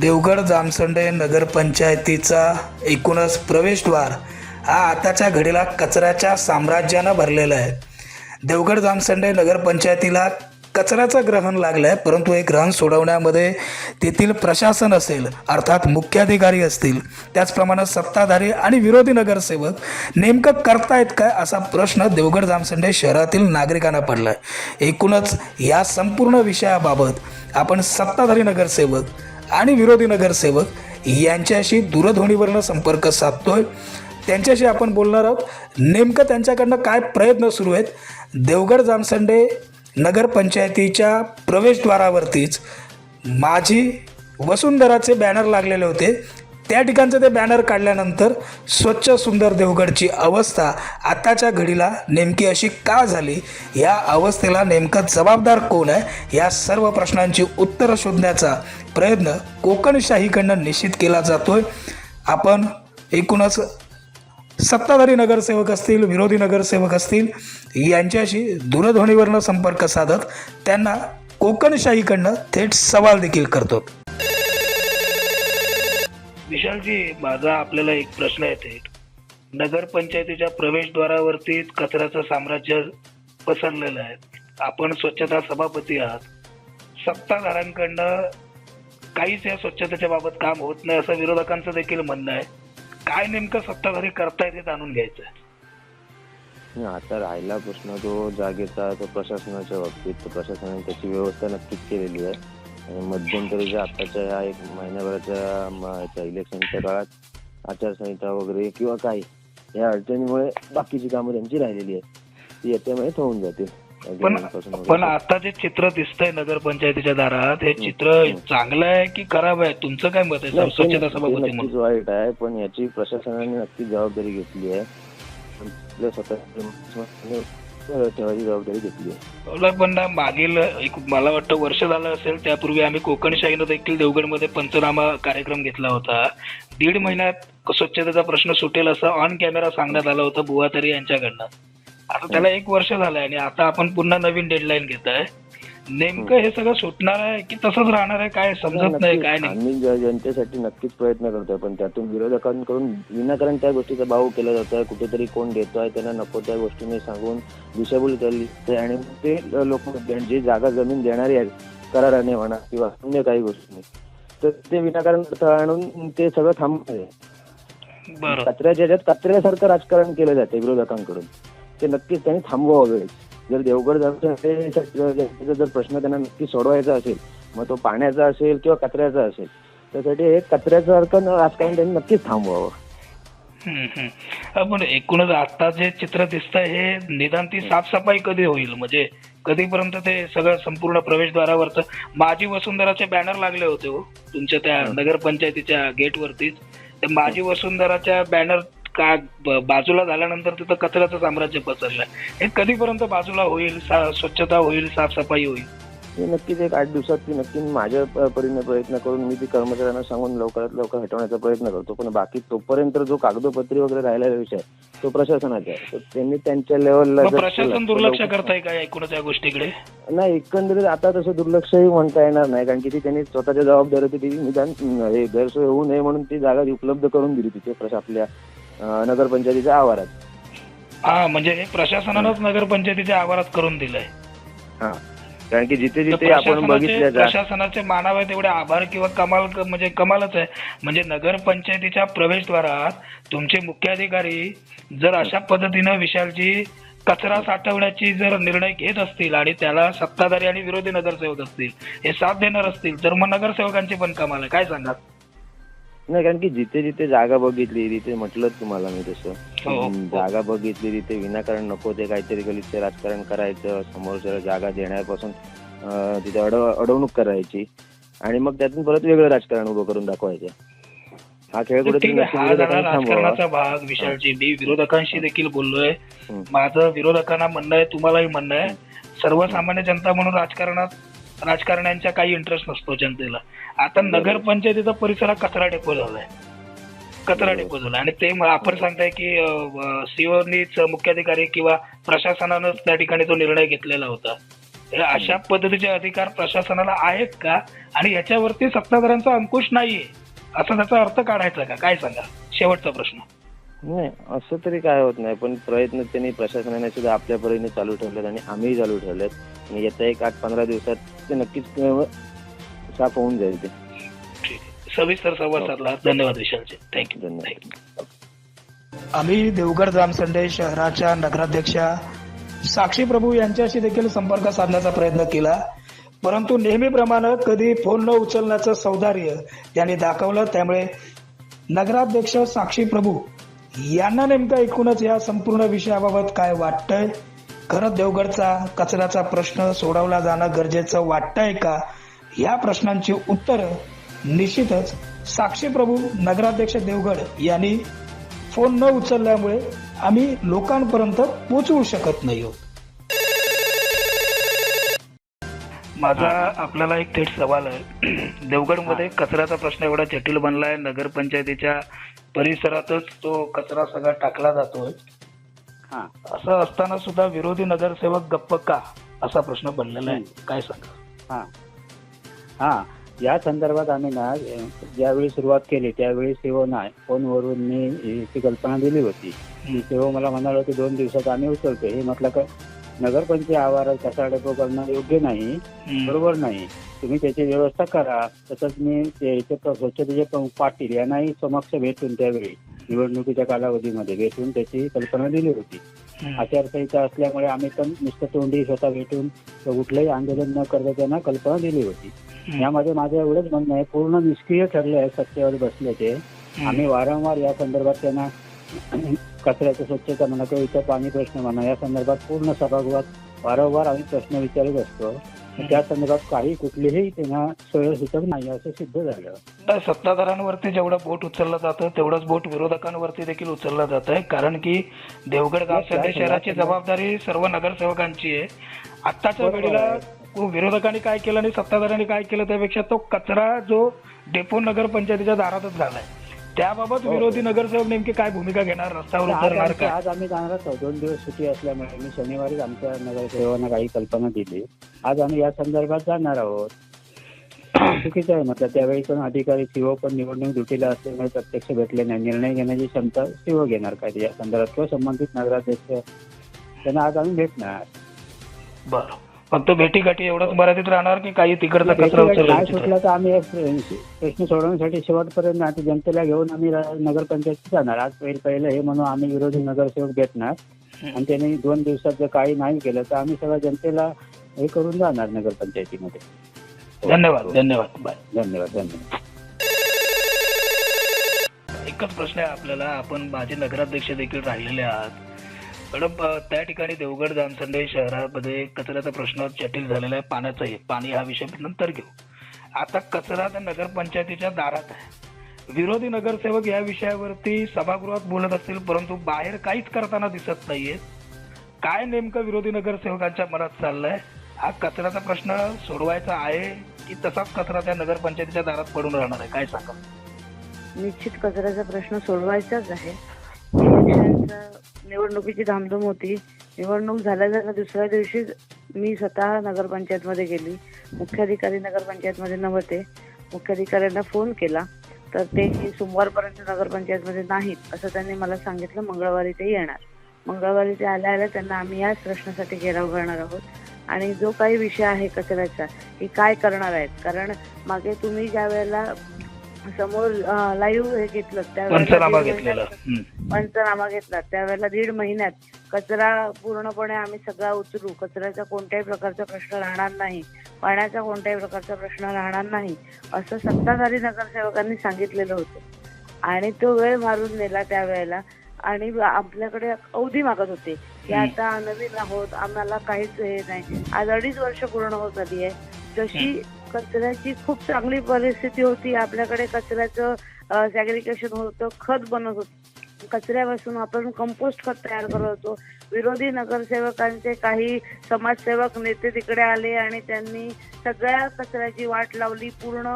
देवगड जामसंडे नगरपंचायतीचा एकूणच प्रवेशद्वार हा आताच्या घडीला कचऱ्याच्या साम्राज्यानं भरलेला आहे. देवगड जामसंडे नगरपंचायतीला कचऱ्याचं ग्रहण लागलं आहे परंतु हे ग्रहण सोडवण्यामध्ये तेथील प्रशासन असेल अर्थात मुख्याधिकारी असतील त्याचप्रमाणे सत्ताधारी आणि विरोधी नगरसेवक नेमकं करतायत काय असा प्रश्न देवगड जामसंडे शहरातील नागरिकांना पडला आहे एकूणच या संपूर्ण विषयाबाबत आपण सत्ताधारी नगरसेवक आणि विरोधी नगरसेवक यांच्याशी दूरध्वनीवरनं संपर्क साधतोय. त्यांच्याशी आपण बोलणार आहोत. नेमकं त्यांच्याकडनं काय प्रयत्न सुरू आहेत? देवगड जामसंडे नगरपंचायतीच्या प्रवेशद्वारावरतीच माझी वसुंधराचे बॅनर लागलेले होते. त्या ठिकाणचं ते बॅनर काढल्यानंतर स्वच्छ सुंदर देवगडची अवस्था आताच्या घडीला नेमकी अशी का झाली? या अवस्थेला नेमकं जबाबदार कोण आहे? या सर्व प्रश्नांची उत्तरं शोधण्याचा प्रयत्न कोकणशाहीकडनं निश्चित केला जातोय. आपण एकूणच सत्ताधारी नगरसेवक असतील विरोधी नगरसेवक असतील यांच्याशी दूरध्वनीवरनं संपर्क साधत त्यांना कोकणशाहीकडनं थेट सवाल देखील करतो विशालजी माझा आपल्याला एक प्रश्न आहे नगरपंचायतीच्या प्रवेशद्वारावरती कचऱ्याचं साम्राज्य पसरलेलं आहे. आपण स्वच्छता सभापती आहात. सत्ताधाऱ्यांकडनं काहीच या स्वच्छतेच्या बाबत काम होत नाही असं विरोधकांचं देखील म्हणणं आहे. काय नेमकं सत्ताधारी करतायत हे जाणून घ्यायचं आहे. नाही, आता राहिला प्रश्न तो जागेचा तो प्रशासनाच्या बाबतीत तर प्रशासनाने त्याची व्यवस्था नक्कीच केलेली आहे. आणि मध्यंतरीच्या आताच्या या एक महिन्याभराच्या याच्या इलेक्शनच्या काळात आचारसंहिता वगैरे किंवा काही या अडचणीमुळे बाकीची कामं त्यांची राहिलेली आहेत. ती येत्या महिन्यात होऊन जातील पण आता जे चित्र दिसतंय नगरपंचायतीच्या दारात हे चित्र चांगलं आहे की खराब आहे? तुमचं काय मत आहे? स्वच्छता सभापती नक्कीच वाईट आहे पण याची प्रशासनाने नक्कीच जबाबदारी घेतली आहे. आपल्या स्वतः ठेवायची जबाबदारी घेतली आहे पण ना मागील एक मला वाटतं वर्ष झालं असेल त्यापूर्वी आम्ही कोकणशाहीनं देखील देवगडमध्ये पंचनामा कार्यक्रम घेतला होता. दीड महिन्यात स्वच्छतेचा प्रश्न सुटेल असं ऑन कॅमेरा सांगण्यात आलं होतं बुवातरी यांच्याकडनं. आता त्याला एक वर्ष झालंय आणि आता आपण पुन्हा नवीन डेडलाईन घेत आहे नेमकं हे सगळं सुटणार आहे की तसंच राहणार आहे? काय समजत नाही. काय नाही? आम्ही ज- जनतेसाठी नक्कीच प्रयत्न करतोय पण त्यातून विरोधकांकडून विनाकारण त्या गोष्टीचा भाव केला जातोय. कुठेतरी कोण देतोय त्यांना नको त्या गोष्टीने सांगून दिशाभूल केली. जाते आणि मग ते लोक जे जागा जमीन देणारी आहेत कराराने म्हणा किंवा अन्य काही गोष्टी तर ते विनाकारण अडथळा आणून ते सगळं थांबणार आहे. बरं. कचऱ्याच्या ह्याच्यात कचऱ्यासारखं राजकारण केलं जाते विरोधकांकडून. ते नक्कीच त्यांनी थांबवावं वेळेस. जर देवगड जायचं तर जर प्रश्न त्यांना नक्की सोडवायचा असेल मग तो पाण्याचा असेल किंवा कचऱ्याचा असेल त्यासाठी हे कचऱ्यासारखं न- राजकारण त्यांनी नक्कीच थांबवावं. हा, पण एकूणच आता जे चित्र दिसतंय हे निदान ती साफसफाई कधी होईल? म्हणजे कधीपर्यंत ते सगळं संपूर्ण प्रवेशद्वारावरचं? माझी वसुंधराचे बॅनर लागले होते हो तुमच्या त्या नगरपंचायतीच्या गेटवरतीच त्या माझी वसुंधराच्या बॅनर का बाजूला झाल्यानंतर तिथं कचऱ्याचं साम्राज्य पसरलंय हे कधीपर्यंत बाजूला होईल स्वच्छता होईल साफसफाई होईल? नक्कीच एक आठ दिवसात ती नक्की माझ्या परीने प्रयत्न करून मी ती कर्मचाऱ्यांना सांगून लवकरात लवकर हटवण्याचा प्रयत्न करतो. पण बाकी तोपर्यंत जो कागदोपत्री वगैरे राहिलेला विषय तो प्रशासनाचा आहे. त्यांनी त्यांच्या लेवलला प्रशासन दुर्लक्ष करताय का एकूणच या गोष्टीकडे? नाही एकंदरीत आता तसं दुर्लक्षही म्हणता येणार नाही. कारण की ती त्यांनी स्वतःच्या जबाबदारी होती ती निदान हे गैरसोय होऊ नये म्हणून ती जागा उपलब्ध करून दिली तिथे प्रशा आपल्या नगरपंचायतीच्या आवारात. हा म्हणजे हे. प्रशासनानंच नगरपंचायतीच्या आवारात करून दिलंय. हा. कारण की जिथे जिथे आपण जा प्रशासनाचे मानावे तेवढे आभार किंवा कमाल म्हणजे कमालच आहे. म्हणजे नगरपंचायतीच्या प्रवेशद्वारात तुमचे मुख्याधिकारी जर अशा पद्धतीनं विशालजी कचरा साठवण्याची जर निर्णय घेत असतील आणि त्याला सत्ताधारी आणि विरोधी नगरसेवक असतील हे साथ देणार असतील तर मग नगरसेवकांची पण कमाल आहे. काय सांगा नाही कारण की जिथे जिथे जागा बघितली तिथे म्हटलं तुम्हाला मी तसं. हो. हम्म, जागा बघितली तिथे विनाकारण नको ते काहीतरी गलिच्छ राजकारण करायचं समोरच्या जागा देण्यापासून तिथे अडव अडवणूक करायची. आणि मग त्यातून परत वेगळं राजकारण उभं करून दाखवायचं. हा खेळ हा. राजकारणाचा भाग विशालजी मी विरोधकांशी देखील बोललोय. माझं विरोधकांना म्हणणं आहे तुम्हालाही म्हणणं आहे. सर्वसामान्य जनता म्हणून राजकारणात राजकारण्यांचा काही इंटरेस्ट नसतो जनतेला. आता नगरपंचायतीचा परिसर हा कचरा डेपो झालाय. कचरा डेपो झाला आणि ते आपण सांगताय की सीओनीच मुख्याधिकारी किंवा प्रशासनानं त्या ठिकाणी तो निर्णय घेतलेला होता. अशा पद्धतीचे अधिकार प्रशासनाला आहेत का? आणि याच्यावरती सत्ताधाऱ्यांचा अंकुश नाहीये. असा त्याचा अर्थ काढायचा का? काय सांगा शेवटचा प्रश्न. नाही असं तरी काय होत नाही. पण प्रयत्न त्यांनी प्रशासनाने सुद्धा आपल्या परीने चालू ठेवलेत आणि आम्ही चालू ठेवलेत. आणि येत्या एक आठ पंधरा दिवसात ते नक्कीच साफ होऊन जाईल ते. सविस्तर संवाद साधला. धन्यवाद विशालचे थँक्यू धन्यवाद. आम्ही देवगड जामसंडे शहराच्या नगराध्यक्षा साक्षी प्रभू यांच्याशी देखील संपर्क साधण्याचा प्रयत्न केला. परंतु नेहमीप्रमाणे कधी फोन न उचलण्याचं सौदार्य त्यांनी दाखवलं त्यामुळे नगराध्यक्ष साक्षी प्रभू यांना नेमकं एकूणच या संपूर्ण विषयाबाबत काय वाटतंय? खरं देवगडचा कचऱ्याचा प्रश्न सोडवला जाणं गरजेचं वाटतंय का? या प्रश्नांची उत्तरं निश्चितच साक्षी प्रभू नगराध्यक्ष देवगड यांनी फोन न उचलल्यामुळे आम्ही लोकांपर्यंत पोचवू शकत नाही आहोत. माझा आपल्याला एक थेट सवाल आहे. देवगडमध्ये कचऱ्याचा प्रश्न एवढा जटिल बनलाय नगरपंचायतीच्या परिसरातच तो कचरा सगळा टाकला जातोय. असं असताना सुद्धा विरोधी नगरसेवक गप्प का? असा प्रश्न बनलेला आहे. काय सांगा हा. हा. या संदर्भात आम्ही ना ज्यावेळी सुरुवात केली त्यावेळी सीओ ना फोनवरून मी ही कल्पना दिली होती. सीओ मला म्हणाले होते दोन दिवसात आम्ही उचलतो. हे म्हटलं का नगरपंचायत आवारात कचरा डेपो करणं योग्य नाही. बरोबर नाही. तुम्ही त्याची व्यवस्था करा. तसंच मी ते स्वच्छतेचे पाटील यांनाही समक्ष भेटून त्यावेळी. निवडणुकीच्या कालावधीमध्ये भेटून त्याची कल्पना दिली होती. आचारसंहिता असल्यामुळे आम्ही पण नुसतं तोंडी स्वतः भेटून कुठलंही आंदोलन न करता त्यांना कल्पना दिली होती. यामध्ये माझं एवढंच म्हणणं आहे पूर्ण निष्क्रिय ठरले आहे सत्तेवर बसले ते आम्ही वारंवार या संदर्भात त्यांना कचऱ्याचं स्वच्छता म्हणा किंवा इतर पाणी प्रश्न म्हणा या संदर्भात पूर्ण सभागृहात वारंवार आम्ही प्रश्न विचारत असतो. त्या संदर्भात काही कुठलीही त्यांना सोयीसुचक नाही असं सिद्ध झालं. सत्ताधाऱ्यांवरती जेवढं बोट उचललं जातं तेवढंच बोट विरोधकांवरती देखील उचललं जात आहे. कारण की देवगड गावसंडे या शहराची जबाबदारी सर्व नगरसेवकांची आहे. आत्ताच्या वेळेला. विरोधकांनी काय केलं आणि सत्ताधाऱ्यांनी काय केलं त्यापेक्षा तो कचरा जो डेपो नगरपंचायतीच्या दारातच झालाय. त्याबाबत हो. विरोधी नगरसेवक नेमकी काय भूमिका घेणार? रस्त्यावर आज उतरणार आमची- काय? आज आम्ही जाणारच आहोत. दोन दिवस सुट्टी असल्यामुळे मी शनिवारीच आमच्या नगरसेवकांना काही कल्पना दिली. आज आम्ही या संदर्भात जाणार आहोत. चुकीचं आहे म्हटलं. त्यावेळी पण अधिकारी सीओ पण निवडणूक ड्युटीला असल्यामुळे प्रत्यक्ष भेटले नाही. निर्णय घेण्याची क्षमता सीओ घेणार काय? या संदर्भात किंवा संबंधित नगराध्यक्ष. त्यांना आज आम्ही भेटणार. बरं. फक्त भेटी गाठी एवढंच मर्यादित राहणार की काही तिकडचा कचरा भेटीगाठी उचलला तिथे? सुटला तर आम्ही एक प्रश्न सोडवण्यासाठी शेवटपर्यंत आता जनतेला घेऊन आम्ही रा- नगरपंचायतीत जाणार. आज पहिले पहिलं हे म्हणून आम्ही विरोधी नगरसेवक भेटणार. आणि त्यांनी दोन दिवसात जर काही नाही केलं तर आम्ही सगळ्या जनतेला हे करून जाणार नगरपंचायतीमध्ये. धन्यवाद धन्यवाद. बाय. धन्यवाद धन्यवाद. एकच प्रश्न आहे आपल्याला. आपण माझे नगराध्यक्ष देखील राहिलेले आहात. मॅडम त्या ठिकाणी देवगड जामसंडे शहरामध्ये कचऱ्याचा प्रश्न जटिल झालेला आहे पाण्याचाही पाणी हा विषय नंतर घेऊ. आता कचरा त्या नगरपंचायतीच्या दारात आहे. विरोधी नगरसेवक या विषयावरती सभागृहात बोलत असतील परंतु बाहेर काहीच करताना दिसत नाहीये. काय नेमकं विरोधी नगरसेवकांच्या मनात चाललंय? हा कचऱ्याचा प्रश्न सोडवायचा आहे की तसाच कचरा त्या नगरपंचायतीच्या दारात पडून राहणार आहे? काय सांगा निश्चित कचऱ्याचा प्रश्न सोडवायचाच आहे. निवडणुकीची धामधूम होती. निवडणूक झाल्या दुसऱ्या दिवशी मी स्वतः नगरपंचायतमध्ये गेली. मुख्याधिकारी नगरपंचायतमध्ये नव्हते. मुख्याधिकाऱ्यांना फोन केला. तर ते सोमवारपर्यंत नगरपंचायतमध्ये नाहीत असं त्यांनी मला सांगितलं. मंगळवारी ते येणार. मंगळवारी ते आल्या आल्या त्यांना आम्ही याच प्रश्नासाठी घेराव करणार आहोत. आणि जो काही विषय आहे कचऱ्याचा की काय करणार आहेत? कारण मागे तुम्ही ज्या वेळेला समोर लाईव्ह हे घेतलं. पंचनामा घेतलेला. पंचनामा घेतला. त्यावेळेला दीड महिन्यात कचरा पूर्णपणे आम्ही सगळा उचलू. कचऱ्याचा कोणत्याही प्रकारचा प्रश्न राहणार नाही. पाण्याचा कोणत्याही प्रकारचा प्रश्न राहणार नाही असं सत्ताधारी नगरसेवकांनी सांगितलेलं होतं. आणि तो वेळ मारून नेला त्यावेळेला. आणि आपल्याकडे अवधी मागत होते. की. आता नवीन आहोत आम्हाला काहीच हे नाही. आज अडीच वर्ष पूर्ण होत आली आहे. जशी कचऱ्याची खूप चांगली परिस्थिती होती. आपल्याकडे कचऱ्याचं सॅग्रिकेशन होतं खत बनत होतं. कचऱ्यापासून आपण कंपोस्ट खत तयार करत होतो. विरोधी नगरसेवकांचे काही समाजसेवक नेते तिकडे आले आणि त्यांनी सगळ्या कचऱ्याची वाट लावली. पूर्ण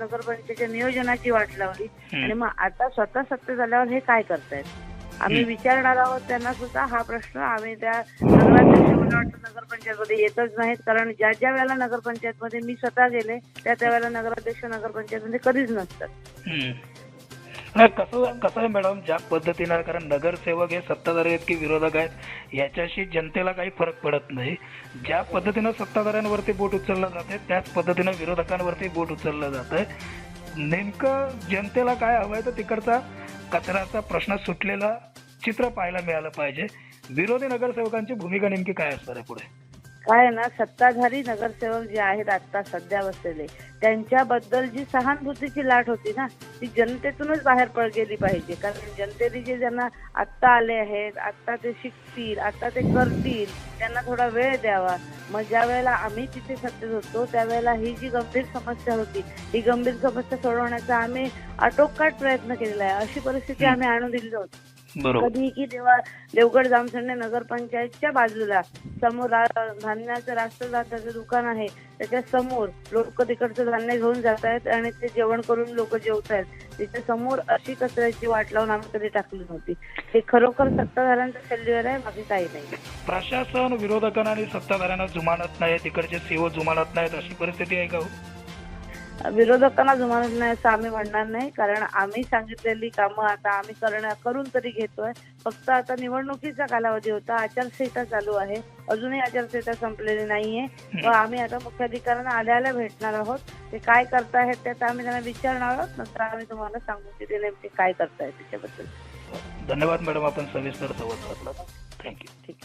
नगरपंचायतीच्या नियोजनाची वाट लावली. आणि मग आता स्वतः सत्तेत आल्यावर हे काय करतायत? आम्ही विचारणार आहोत त्यांना सुद्धा हा प्रश्न. आम्ही त्या नगराध्यक्ष मला वाटतं नगरपंचायतमध्ये येतच नाहीत. कारण ज्या ज्या वेळेला नगरपंचायतमध्ये मी स्वतः गेले त्या त्या वेळेला नगराध्यक्ष नगरपंचायतमध्ये कधीच नसतात. कसं कसं आहे मॅडम ज्या पद्धतीनं कारण नगरसेवक हे सत्ताधारी आहेत की विरोधक आहेत याच्याशी जनतेला काही फरक पडत नाही. ज्या पद्धतीनं सत्ताधाऱ्यांवरती बोट उचललं जाते त्याच पद्धतीनं विरोधकांवरती बोट उचललं जातंय नेमकं जनतेला काय हवंय तर तिकडचा कचऱ्याचा प्रश्न सुटलेला चित्र पाहायला मिळालं पाहिजे. विरोधी नगरसेवकांची भूमिका नेमकी काय असणार आहे पुढे? काय ना सत्ताधारी नगरसेवक जे आहेत आता सध्या बसलेले त्यांच्याबद्दल जी सहानुभूतीची लाट होती ना ती जनतेतूनच बाहेर पड गेली पाहिजे. कारण जनतेने जे ज्यांना आत्ता आले आहेत आत्ता ते शिकतील आता ते करतील त्यांना थोडा वेळ द्यावा. मग ज्या वेळेला आम्ही तिथे सत्तेत होतो त्यावेळेला ही जी गंभीर समस्या होती ही गंभीर समस्या सोडवण्याचा आम्ही आटोकाट प्रयत्न केलेला आहे. अशी परिस्थिती आम्ही आणून दिली होती कधी की देवा देवगड जामसंडे नगरपंचायतच्या बाजूला समोर धान्याचं राष्ट्रदाताचं दुकान आहे त्याच्यासमोर लोक तिकडचं धान्य घेऊन जात आहेत आणि ते जेवण करून लोक जेवत आहेत. त्याच्यासमोर अशी कचऱ्याची वाट लावून आम्ही कधी टाकली नव्हती. हे खरोखर सत्ताधाऱ्यांचं फेल्युअर आहे बाकी काही नाही. प्रशासन विरोधकांना आणि सत्ताधाऱ्यांना जुमानत नाही तिकडचे सीओ जुमानत नाहीत अशी परिस्थिती आहे का हो? विरोधकांना जुमानत नाही असं आम्ही म्हणणार नाही. कारण आम्ही सांगितलेली कामं आता आम्ही करण्या करून तरी घेतोय. फक्त आता निवडणुकीचा कालावधी होता. आचारसंहिता चालू आहे. अजूनही आचारसंहिता संपलेली नाहीये. व आम्ही आता मुख्याधिकाऱ्यांना आल्या आल्या भेटणार आहोत. ते काय करतायत ते आम्ही त्यांना विचारणार आहोत. नंतर आम्ही तुम्हाला सांगू की ते नेमके काय करतायत त्याच्याबद्दल. धन्यवाद मॅडम. आपण सविस्तर संवाद साधला थँक्यू ठीक